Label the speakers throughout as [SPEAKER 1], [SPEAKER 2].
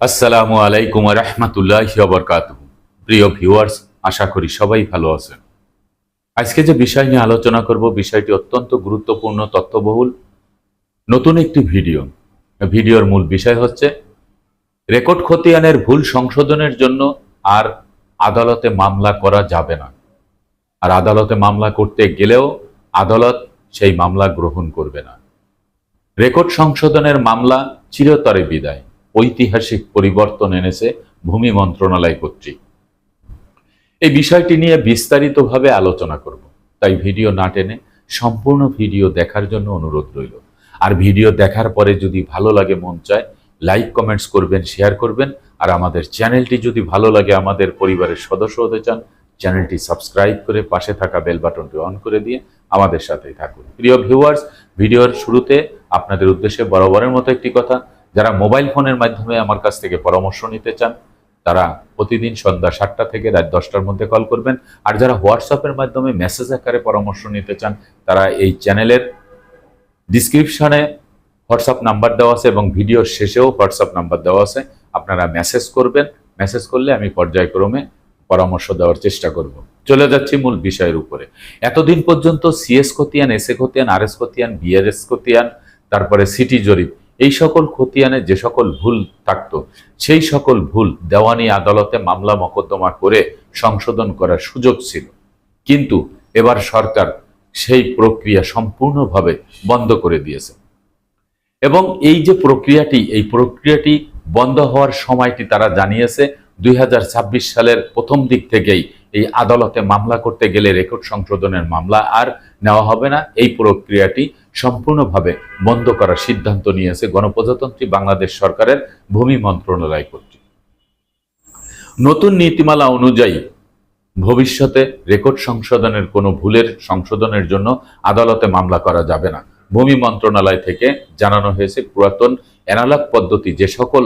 [SPEAKER 1] আসসালামু আলাইকুম রহমতুল্লাহ বরকাত প্রিয় ভিউয়ার্স, আশা করি সবাই ভালো আছেন। আজকে যে বিষয় নিয়ে আলোচনা করব, বিষয়টি অত্যন্ত গুরুত্বপূর্ণ, তথ্যবহুল, নতুন একটি ভিডিও। ভিডিওর মূল বিষয় হচ্ছে, রেকর্ড খতিয়ানের ভুল সংশোধনের জন্য আর আদালতে মামলা করা যাবে না। আর আদালতে মামলা করতে গেলেও আদালত সেই মামলা গ্রহণ করবে না। রেকর্ড সংশোধনের মামলা চিরতরে বিদায়। ঐতিহাসিক পরিবর্তন এনেছে ভূমি মন্ত্রণালয় কর্তৃক। এই বিষয়টি নিয়ে বিস্তারিতভাবে আলোচনা করব। তাই ভিডিও না টেনে সম্পূর্ণ ভিডিও দেখার জন্য অনুরোধ রইল। আর ভিডিও দেখার পরে যদি ভালো লাগে, মন চায়, লাইক, কমেন্টস করবেন, শেয়ার করবেন। আর আমাদের চ্যানেলটি যদি ভালো লাগে, আমাদের পরিবারের সদস্য হতে চান, চ্যানেলটি সাবস্ক্রাইব করে পাশে থাকা বেল বাটনটি অন করে দিয়ে আমাদের সাথেই থাকুন। প্রিয় ভিউয়ার্স, ভিডিওর শুরুতে আপনাদের উদ্দেশ্যে বরাবরের মতো একটি কথা। যারা মোবাইল ফোনের মাধ্যমে আমার কাছ থেকে পরামর্শ নিতে চান, তারা প্রতিদিন সন্ধ্যা সাতটা থেকে রাত দশটার মধ্যে কল করবেন। আর যারা হোয়াটসঅ্যাপের মাধ্যমে মেসেজ আকারে পরামর্শ নিতে চান, তারা এই চ্যানেলের ডিসক্রিপশনে হোয়াটসঅ্যাপ নাম্বার দেওয়া আছে এবং ভিডিওর শেষেও হোয়াটসঅ্যাপ নাম্বার দেওয়া আছে। আপনারা মেসেজ করবেন। মেসেজ করলে আমি পর্যায়ক্রমে পরামর্শ দেওয়ার চেষ্টা করব। চলে যাচ্ছি মূল বিষয়ের উপরে। এতদিন পর্যন্ত সিএস খতিয়ান এস এ খতিয়ান আর এস খতিয়ান বিআরএস খতিয়ান তারপরে সিটি জরিপ এই সকল খতিয়ানে যে সকল ভুল থাকতো, সেই সকল ভুল দেওয়ানি আদালতে মামলা মকদ্দমা করে সংশোধন করার সুযোগ ছিল। কিন্তু এবার সরকার সেই প্রক্রিয়া সম্পূর্ণভাবে বন্ধ করে দিয়েছে। এবং এই যে প্রক্রিয়াটি, এই প্রক্রিয়াটি বন্ধ হওয়ার সময়টি তারা জানিয়েছে, দুই হাজার ছাব্বিশ সালের প্রথম দিক থেকেই এই আদালতে মামলা করতে গেলে রেকর্ড সংশোধনের মামলা আর নেওয়া হবে না। এই প্রক্রিয়াটি সম্পূর্ণভাবে বন্ধ করার সিদ্ধান্ত নিয়েছে গণপ্রজাতন্ত্রী বাংলাদেশ সরকারের ভূমি মন্ত্রণালয় কর্তৃক। নতুন নীতিমালা অনুযায়ী ভবিষ্যতে রেকর্ড সংশোধনের কোনো ভুলের সংশোধনের জন্য আদালতে মামলা করা যাবে না। ভূমি মন্ত্রণালয় থেকে জানানো হয়েছে, পুরাতন অ্যানালগ পদ্ধতি যে সকল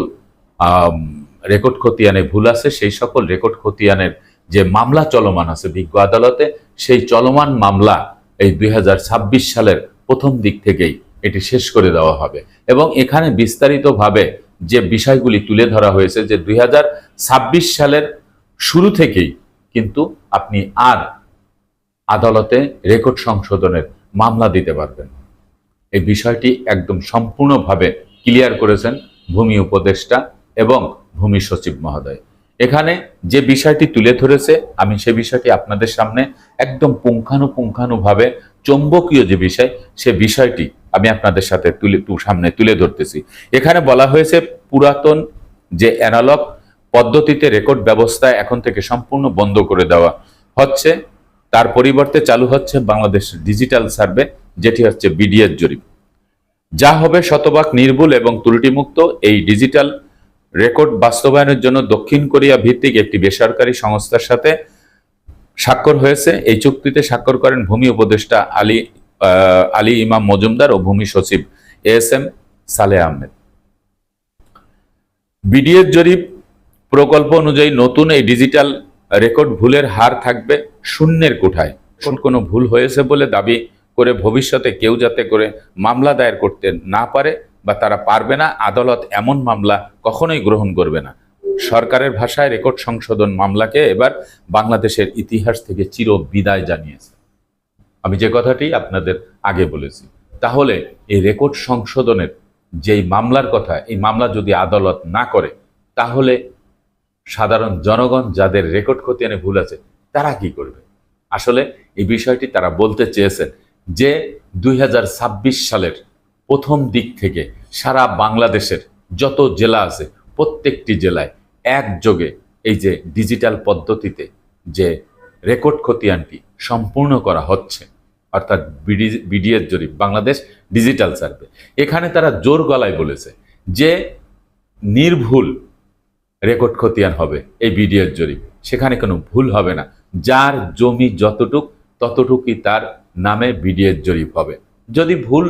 [SPEAKER 1] রেকর্ড খতিয়ানে ভুল আছে, সেই সকল রেকর্ড খতিয়ানের যে মামলা চলমান আছে বিজ্ঞ আদালতে, সেই চলমান মামলা এই দুই হাজার ছাব্বিশ সালের প্রথম দিক থেকেই এটি শেষ করে দেওয়া হবে। এবং এখানে বিস্তারিতভাবে যে বিষয়গুলি তুলে ধরা হয়েছে যে দুই হাজার ছাব্বিশ সালের শুরু থেকেই কিন্তু আপনি আর আদালতে রেকর্ড সংশোধনের মামলা দিতে পারবেন এই বিষয়টি একদম সম্পূর্ণভাবে ক্লিয়ার করেছেন ভূমি উপদেষ্টা এবং ভূমি সচিব মহোদয়। এখানে যে বিষয়টি তুলে ধরেছে, আমি সে বিষয়টি আপনাদের সামনে একদম পুঙ্খানুপুঙ্খানুভাবে চৌম্বকীয় যে বিষয়, সে বিষয়টি আমি আপনাদের সাথে তুলে সামনে তুলে ধরতেছি। এখানে বলা হয়েছে পুরাতন যে অ্যানালগ পদ্ধতিতে রেকর্ড ব্যবস্থা এখন থেকে সম্পূর্ণ বন্ধ করে দেওয়া হচ্ছে। তার পরিবর্তে চালু হচ্ছে বাংলাদেশ ডিজিটাল সার্ভে, যেটি হচ্ছে বিডিএস জরিপ। যা হবে শতভাগ নির্ভুল এবং ত্রুটিমুক্ত এই ডিজিটাল রেকর্ড বাস্তবায়নের জন্য দক্ষিণ কোরিয়া ভিত্তিক একটি বেসরকারি সংস্থার সাথে স্বাক্ষর হয়েছে। এই চুক্তিতে স্বাক্ষর করেন ভূমি উপদেষ্টা আলী আলী ইমাম মজুমদার ও ভূমি সচিব এস এম সালে আহমেদ। বিডিএস জরিপ প্রকল্প অনুযায়ী নতুন এই ডিজিটাল রেকর্ড ভুলের হার থাকবে শূন্যের কোঠায়। কোন কোনো ভুল হয়েছে বলে দাবি করে ভবিষ্যতে কেউ যাতে করে মামলা দায়ের করতে না পারে বা তারা পারবে না আদালত এমন মামলা কখনোই গ্রহণ করবে না। সরকারের ভাষায় রেকর্ড সংশোধন মামলাকে এবার বাংলাদেশের ইতিহাস থেকে চির বিদায় জানিয়েছে। আমি যে কথাটি আপনাদের আগে বলেছি, তাহলে এই রেকর্ড সংশোধনের যেই মামলার কথা, এই মামলা যদি আদালত না করে, তাহলে সাধারণ জনগণ যাদের রেকর্ড খতিয়ানে ভুল আছে, তারা কি করবে? আসলে এই বিষয়টি তারা বলতে চেয়েছেন যে দুই হাজার ছাব্বিশ সালের প্রথম দিক থেকে সারা বাংলাদেশের যত জেলা আছে, প্রত্যেকটি জেলায় একযোগে এই যে ডিজিটাল পদ্ধতিতে যে রেকর্ড খতিয়ানটি সম্পূর্ণ করা হচ্ছে, অর্থাৎ বিডিএস জরিপ, বাংলাদেশ ডিজিটাল সার্ভে। এখানে তারা জোর গলায় বলেছে যে নির্ভুল রেকর্ড খতিয়ান হবে এই বিডিএস জরিপ। সেখানে কোনো ভুল হবে না। যার জমি যতটুক, ততটুকুই তার নামে বিডিএস জরিপ হবে। যদি ভুল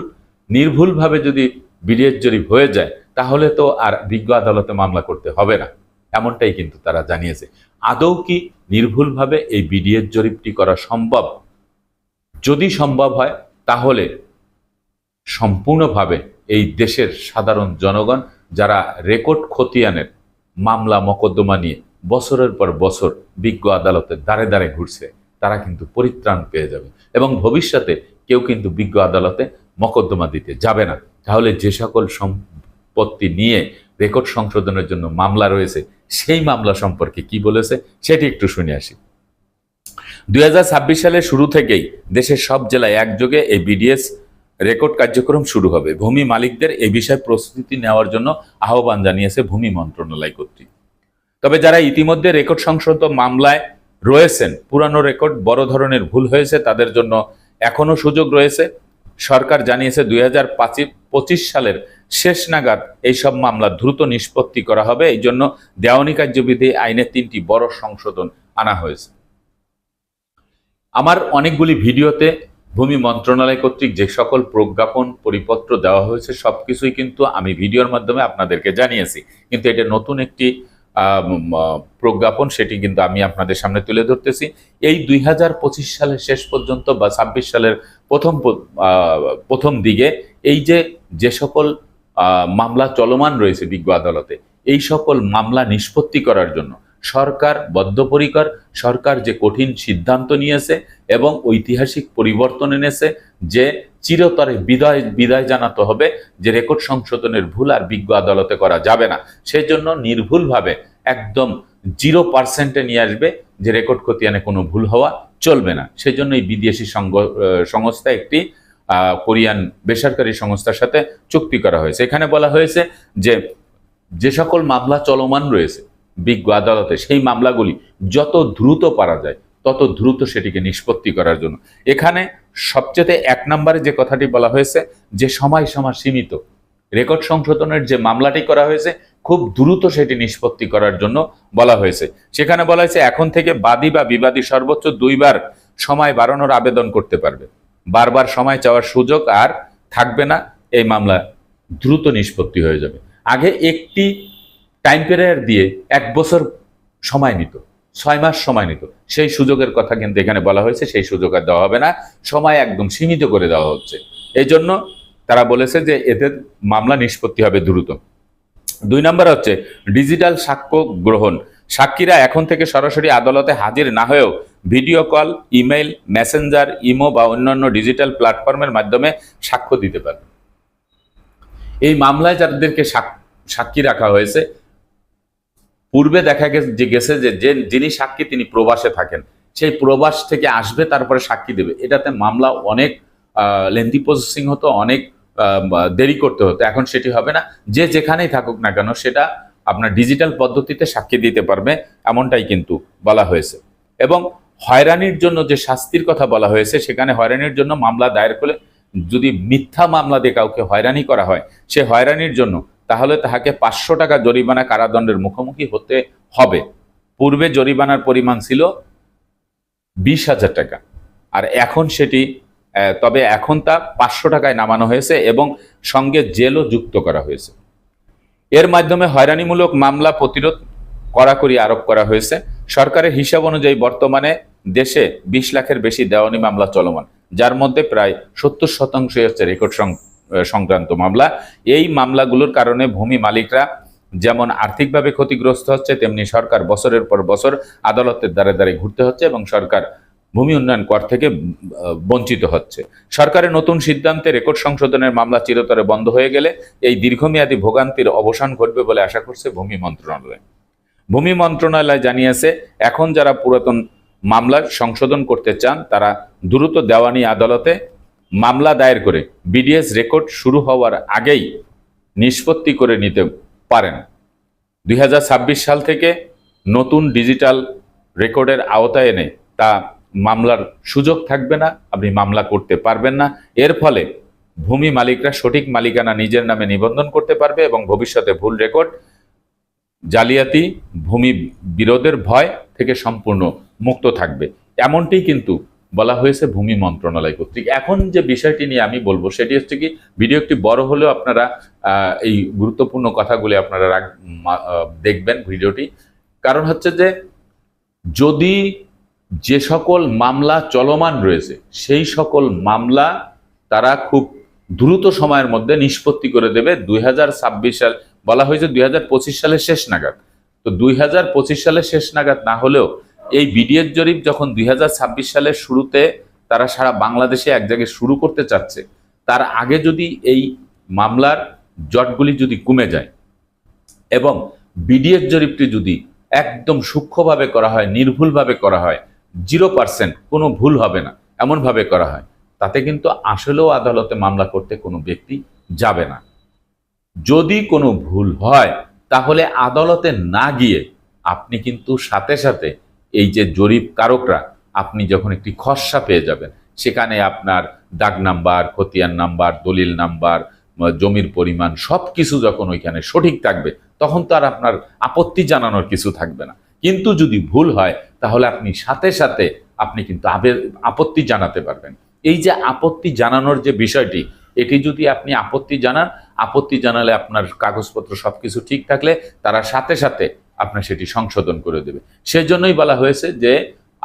[SPEAKER 1] নির্ভুলভাবে যদি বিডিএস জরিপ হয়ে যায়, তাহলে তো আর বিজ্ঞ আদালতে মামলা করতে হবে না। এমনটাই কিন্তু তারা জানিয়েছে। আদৌ কি নির্ভুলভাবে এই বিডিএস জরিপটি করা সম্ভব? যদি সম্ভব হয়, তাহলে সম্পূর্ণভাবে এই দেশের সাধারণ জনগণ যারা রেকর্ড খতিয়ানের মামলা মকদ্দমা নিয়ে বছরের পর বছর বিজ্ঞ আদালতে দাঁড়ে দাঁড়ে ঘুরছে, তারা কিন্তু পরিত্রাণ পেয়ে যাবে। এবং ভবিষ্যতে কেউ কিন্তু বিজ্ঞ আদালতে মকদ্দমা দিতে যাবে না। তাহলে যে সকল সম্পত্তি নিয়ে রেকর্ড সংশোধনের জন্য মামলা রয়েছে, সেই মামলা সম্পর্কে কি বলেছে, সেটি একটু শুনে আসি। দুই হাজার সালের শুরু থেকেই দেশের সব জেলায় একযোগে এই বিডিএস রেকর্ড কার্যক্রম শুরু হবে। ভূমি মালিকদের এই বিষয়ে প্রস্তুতি নেওয়ার জন্য আহ্বান জানিয়েছে ভূমি মন্ত্রণালয় কর্তৃক। তবে যারা ইতিমধ্যে রেকর্ড সংশোধন মামলায় রয়েছেন, পুরানো রেকর্ড বড় ধরনের ভুল হয়েছে, তাদের জন্য এখনও সুযোগ রয়েছে। সরকার জানিয়েছে দুই হাজার পঁচিশ সালের শেষ নাগাদ এইসব মামলা দ্রুত নিষ্পত্তি করা হবে। এই জন্য দেওয়ানি কার্যবিধি আইনের তিনটি বড় সংশোধন আনা হয়েছে। আমার অনেকগুলি ভিডিওতে ভূমি মন্ত্রণালয় কর্তৃক যে সকল প্রজ্ঞাপন, পরিপত্র দেওয়া হয়েছে সব কিছুই কিন্তু আমি ভিডিওর মাধ্যমে আপনাদেরকে জানিয়েছি। কিন্তু এটা নতুন একটি প্রজ্ঞাপন সেটি কিন্তু আমি আপনাদের সামনে তুলে ধরতেছি। এই দুই হাজার পঁচিশ সালের শেষ পর্যন্ত বা ছাব্বিশ সালের প্রথম প্রথম দিকে এই যে যে সকল মামলা চলমান রয়েছে বিজ্ঞ আদালতে, এই সকল মামলা নিষ্পত্তি করার জন্য সরকার বদ্ধপরিকর, সরকার যে কঠিন সিদ্ধান্ত নিয়েছে এবং ঐতিহাসিক পরিবর্তন এনেছে যে চিরতরে বিদায় বিদায় জানাতে হবে, যে রেকর্ড সংশোধনের ভুল আর বিজ্ঞ আদালতে করা যাবে না। সেই জন্য নির্ভুলভাবে একদম জিরো পার্সেন্টে নিয়ে আসবে যে রেকর্ড খতিয়ানে কোনো ভুল হওয়া চলবে না। সেই জন্য এই বিদেশি সংস্থা একটি কোরিয়ান বেসরকারি সংস্থার সাথে চুক্তি করা হয়েছে। এখানে বলা হয়েছে যে যে সকল মামলা চলমান রয়েছে বিজ্ঞ আদালতে সেই মামলাগুলি যত দ্রুত পারা যায়, তত দ্রুত সেটিকে নিষ্পত্তি করার জন্য। এখানে সবচেয়ে এক নম্বরে যে কথাটি বলা হয়েছে, যে সময় সময় সীমিত। রেকর্ড সংশোধনের যে মামলাটি করা হয়েছে, খুব দ্রুত সেটি নিষ্পত্তি করার জন্য বলা হয়েছে। সেখানে বলা হয়েছে, এখন থেকে বাদী বা বিবাদী সর্বোচ্চ দুইবার সময় বাড়ানোর আবেদন করতে পারবে। বারবার সময় চাওয়ার সুযোগ আর থাকবে না, এই মামলা দ্রুত নিষ্পত্তি হয়ে যাবে। আগে একটি টাইম পিরিয়ড দিয়ে এক বছর সময় নিত, ছয় মাস সময় নিত। সেই সুযোগের কথা কিন্তু এখানে বলা হয়েছে, সেই সুযোগ আর দেওয়া হবে না। সময় একদম সীমিত করে দেওয়া হচ্ছে। এই জন্য তারা বলেছে যে এতে মামলা নিষ্পত্তি হবে দ্রুত। দুই নম্বর হচ্ছে, ডিজিটাল সাক্ষ্য গ্রহণ। সাক্ষীরা এখন থেকে সরাসরি আদালতে হাজির না হয়েও video call, email, messenger, Imo বা অন্যান্য ডিজিটাল প্ল্যাটফর্মের মাধ্যমে সাক্ষ্য দিতে পারবে। এই মামলায় যাদেরকে সাক- সাক্ষী রাখা হয়েছে পূর্বে দেখা গেছে, যে গেছে যে যে যিনি সাক্ষী তিনি প্রবাসে থাকেন। সেই প্রবাস থেকে আসবে, তারপরে সাক্ষী দেবে। এটাতে মামলা অনেক লেন্দি প্রসেসিং হতো, অনেক দেরি করতে হতো। এখন সেটি হবে না। যে যেখানেই থাকুক না কেন, সেটা আপনার ডিজিটাল পদ্ধতিতে সাক্ষী দিতে পারবে, এমনটাই কিন্তু বলা হয়েছে। এবং হয়রানির জন্য যে শাস্তির কথা বলা হয়েছে, সেখানে হয়রানির জন্য মামলা দায়ের করে যদি মিথ্যা মামলা দিয়ে কাউকে হয়রানি করা হয়, সে হয়রানির জন্য তাহলে তাহাকে পাঁচশো টাকা জরিমানা কারাদণ্ডের মুখোমুখি হতে হবে। পূর্বে জরিমানার পরিমাণ ছিল বিশ হাজার টাকা। আর এখন সেটি তবে এখন তা পাঁচশো টাকায় নামানো হয়েছে এবং সঙ্গে জেলও যুক্ত করা হয়েছে। এর মাধ্যমে হয়রানিমূলক মামলা প্রতিরোধ কড়াকড়ি আরোপ করা হয়েছে। সরকারের হিসাব অনুযায়ী বর্তমানে দেশে বিশ লাখের বেশি দেওয়ানি মামলা চলমান যার মধ্যে প্রায় সত্তর শতাংশই হচ্ছে রেকর্ড সং- আহ, সংক্রান্ত মামলা। এই মামলাগুলোর কারণে ভূমি মালিকরা যেমন আর্থিকভাবে ক্ষতিগ্রস্ত হচ্ছে, তেমনি সরকার বছরের পর বছর আদালতের দ্বারে দ্বারে ঘুরতে হচ্ছে এবং সরকার ভূমি উন্নয়ন কর থেকে বঞ্চিত হচ্ছে। সরকারের নতুন সিদ্ধান্তে রেকর্ড সংশোধনের মামলা চিরতরে বন্ধ হয়ে গেলে এই দীর্ঘমেয়াদী ভোগান্তির অবসান ঘটবে বলে আশা করছে ভূমি মন্ত্রণালয়। ভূমি মন্ত্রণালয় জানিয়েছে, এখন যারা পুরাতন মামলার সংশোধন করতে চান, তারা দ্রুত দেওয়ানি আদালতে মামলা দায়ের করে বিডিএস রেকর্ড শুরু হওয়ার আগেই নিষ্পত্তি করে নিতে পারেন। দুই হাজার ছাব্বিশ সাল থেকে নতুন ডিজিটাল রেকর্ডের আওতায় এনে তা মামলার সুযোগ থাকবে না, আপনি মামলা করতে পারবেন না। এর ফলে ভূমি মালিকরা সঠিক মালিকানা নিজের নামে নিবন্ধন করতে পারবে এবং ভবিষ্যতে ভুল রেকর্ড, জালিয়াতি, ভূমি বিরোধের ভয় থেকে সম্পূর্ণ মুক্ত থাকবে। এমনটি কিন্তু বলা হয়েছে ভূমি মন্ত্রণালয় কর্তৃক। এখন যে বিষয়টি নিয়ে আমি বলব, সেটি হচ্ছে কি, ভিডিও একটি বড় হলেও আপনারা এই গুরুত্বপূর্ণ কথাগুলি আপনারা দেখবেন ভিডিওটি। কারণ হচ্ছে যে, যদি যে সকল মামলা চলমান রয়েছে, সেই সকল মামলা তারা খুব দ্রুত সময়ের মধ্যে নিষ্পত্তি করে দেবে। দুই হাজার ছাব্বিশ সাল, বলা হয়েছে দুই হাজার পঁচিশ সালের শেষ নাগাদ। তো দুই হাজার পঁচিশ সালের শেষ নাগাদ না হলেও এই বিডিএস জরিপ যখন দুই হাজার ছাব্বিশ সালের শুরুতে তারা সারা বাংলাদেশে এক জায়গায় শুরু করতে চাচ্ছে, তার আগে যদি এই মামলার জটগুলি যদি কমে যায় এবং বিডিএস জরিপটি যদি একদম সূক্ষ্মভাবে করা হয়, নির্ভুলভাবে করা হয়, জিরো পার্সেন্ট কোনো ভুল হবে না, এমনভাবে করা হয়, তাতে কিন্তু আসলেও আদালতে মামলা করতে কোনো ব্যক্তি যাবে না। যদি কোনো ভুল হয়, তাহলে আদালতে না গিয়ে আপনি কিন্তু সাথে সাথে এই যে জরিপ কারকরা, আপনি যখন একটি খসড়া পেয়ে যাবেন, সেখানে আপনার দাগ নাম্বার, খতিয়ান নাম্বার, দলিল নাম্বার জমির পরিমাণ সব কিছু যখন ওইখানে সঠিক থাকবে, তখন তো আর আপনার আপত্তি জানানোর কিছু থাকবে না। কিন্তু যদি ভুল হয়, তাহলে আপনি সাথে সাথে আপনি কিন্তু আপত্তি জানাতে পারবেন। এই যে আপত্তি জানানোর যে বিষয়টি, এটি যদি আপনি আপত্তি জানান, আপত্তি জানালে আপনার কাগজপত্র সবকিছু ঠিক থাকলে, তারা সাথে সাথে আপনার সেটি সংশোধন করে দেবে। সেজন্যই বলা হয়েছে যে,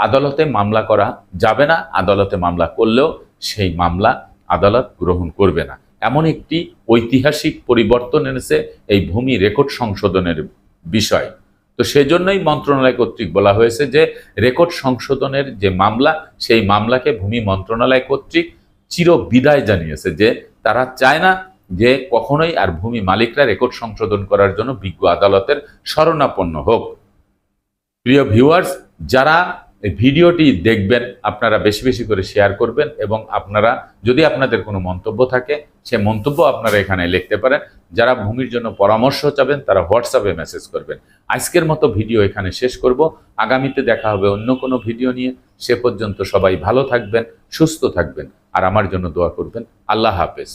[SPEAKER 1] আদালতে মামলা করা যাবে না, আদালতে মামলা করলেও সেই মামলা আদালত গ্রহণ করবে না। এমন একটি ঐতিহাসিক পরিবর্তন এনেছে এই ভূমি রেকর্ড সংশোধনের বিষয়। তো সেজন্যই মন্ত্রণালয় কর্তৃক বলা হয়েছে যে, রেকর্ড সংশোধনের যে মামলা, সেই মামলাকে ভূমি মন্ত্রণালয় কর্তৃক চির বিদায় জানিয়েছে যে, তারা চায় না যে কখনোই আর ভূমি মালিকরা রেকর্ড সংশোধন করার জন্য বিজ্ঞ আদালতের শরণাপন্ন হোক। প্রিয় ভিউয়ার্স, যারা ভিডিওটি দেখবেন, আপনারা বেশি বেশি করে শেয়ার করবেন এবং আপনারা, যদি আপনাদের কোনো মন্তব্য থাকে, সে মন্তব্য আপনারা এখানে লিখতে পারেন। যারা ভূমির জন্য পরামর্শ চাবেন, তারা হোয়াটসঅ্যাপে মেসেজ করবেন। আজকের মতো ভিডিও এখানে শেষ করব। আগামীতে দেখা হবে অন্য কোনো ভিডিও নিয়ে। সে পর্যন্ত সবাই ভালো থাকবেন, সুস্থ থাকবেন, আর আমার জন্য দোয়া করবেন। আল্লাহ হাফেজ।